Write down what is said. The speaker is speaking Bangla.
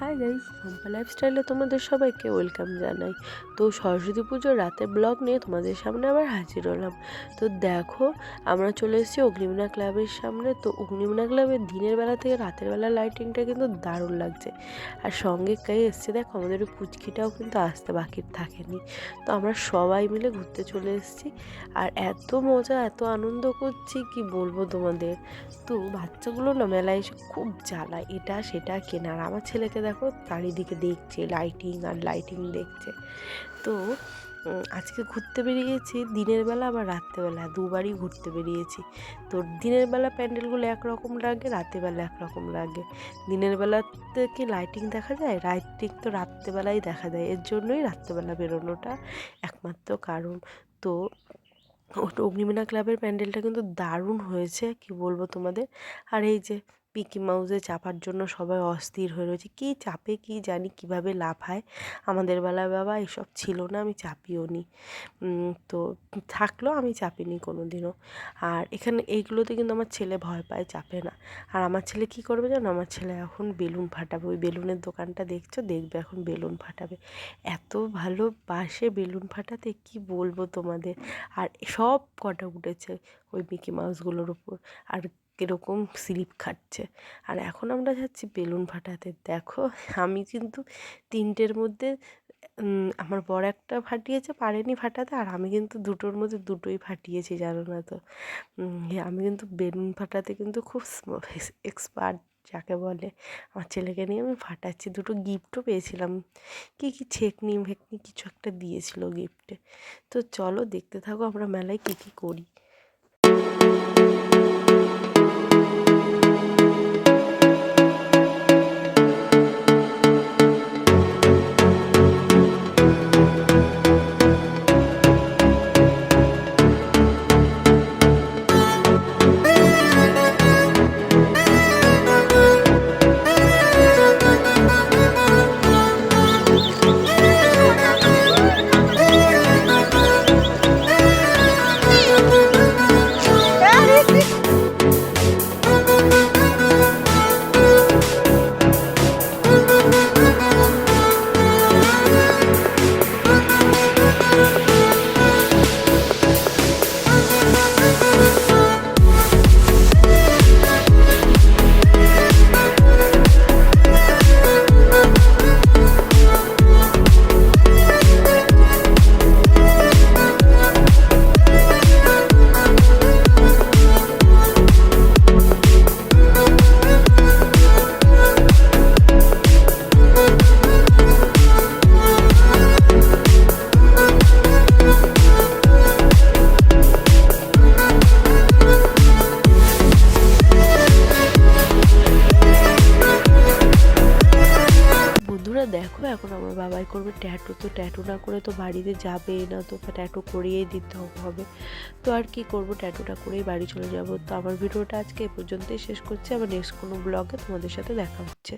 হাই গাইস সম্পা লাইফস্টাইলে তোমাদের সবাইকে ওয়েলকাম জানাই। তো সরস্বতী পুজোর রাতের ব্লগ নিয়ে তোমাদের সামনে আবার হাজির হলাম। তো দেখো, আমরা চলে এসেছি অগ্নিমিনা ক্লাবের সামনে। তো অগ্নিমিনা ক্লাবের দিনের বেলা থেকে রাতের বেলা লাইটিংটা কিন্তু দারুণ লাগছে। আর সঙ্গে কে এসছে দেখো, আমাদের পুচকিটাও কিন্তু আসতে বাকি থাকেনি। তো আমরা সবাই মিলে ঘুরতে চলে এসেছি। আর এত মজা, এত আনন্দ করছি, কি বলব তোমাদের? তো বাচ্চাগুলো না মেলায় এসে খুব জ্বালায়, এটা সেটা কেনার। আমার ছেলেকে দেখো চারিদিকে দেখছে লাইটিং আর লাইটিং দেখছে। তো আজকে ঘুরতে বেরিয়েছি, দিনের বেলা আবার রাত্রেবেলা দুবারই ঘুরতে বেরিয়েছি। তো দিনের বেলা প্যান্ডেলগুলো একরকম লাগে, রাতের বেলা একরকম লাগে। দিনের বেলাতে কি লাইটিং দেখা যায়? লাইটিং তো রাত্রেবেলাই দেখা যায়, এর জন্যই রাত্রেবেলা বেরোনোটা একমাত্র কারণ। তো অগ্নিমীনা ক্লাবের প্যান্ডেলটা কিন্তু দারুণ হয়েছে, কি বলব তোমাদের? আর এই যে পিকি মাউসে চাপার জন্য সবাই অস্থির হয়ে রয়েছে। কী চাপে, কি জানি কীভাবে লাফায় আমাদের বেলায় বাবা এসব ছিল না, আমি চাপিও নি। তো থাকলেও আমি চাপিনি কোনো দিনও আর এখানে এইগুলোতে কিন্তু আমার ছেলে ভয় পায়, চাপে না। আর আমার ছেলে কি করবে জানো? আমার ছেলে এখন বেলুন ফাটাবে। ওই বেলুনের দোকানটা দেখছ? দেখবে এখন বেলুন ফাটাবে। এত ভালোবাসে বেলুন ফাটাতে কি বলব তোমাদের? আর সব কটা উঠেছে ওই মিকি মাউসগুলোর উপর। আর কীরকম স্লিপ খাচ্ছে। আর এখন আমরা যাচ্ছি বেলুন ফাটাতে। দেখো, আমি কিন্তু তিনটের মধ্যে আমার বড় একটা ফাটিয়েছে, পারেনি ফাটাতে, আর আমি কিন্তু দুটোর মধ্যে দুটোই ফাটিয়েছি, জানো না তো। আমি কিন্তু বেলুন ফাটাতে কিন্তু খুব এক্সপার্ট যাকে বলে। আমার ছেলেকে নিয়ে আমি ফাটাচ্ছি, দুটো গিফটও পেয়েছিলাম। কী কী ছেকনি ভেকনি কিছু একটা দিয়েছিল গিফটে। তো চলো দেখতে থাকো, আমরা মেলায় কী কী করি। Bye. এখন আমার বাবাই করবে ট্যাটু তো ট্যাটু না করে তো বাড়িতে যাবে না, তো ট্যাটু করিয়েই দিতে হবে তো আর কি করব ট্যাটুটা করেই বাড়ি চলে যাব। তো আমার ভিডিওটা আজকে এ পর্যন্তই শেষ করছি। আবার নেক্সট কোনো ব্লগে তোমাদের সাথে দেখা হচ্ছে।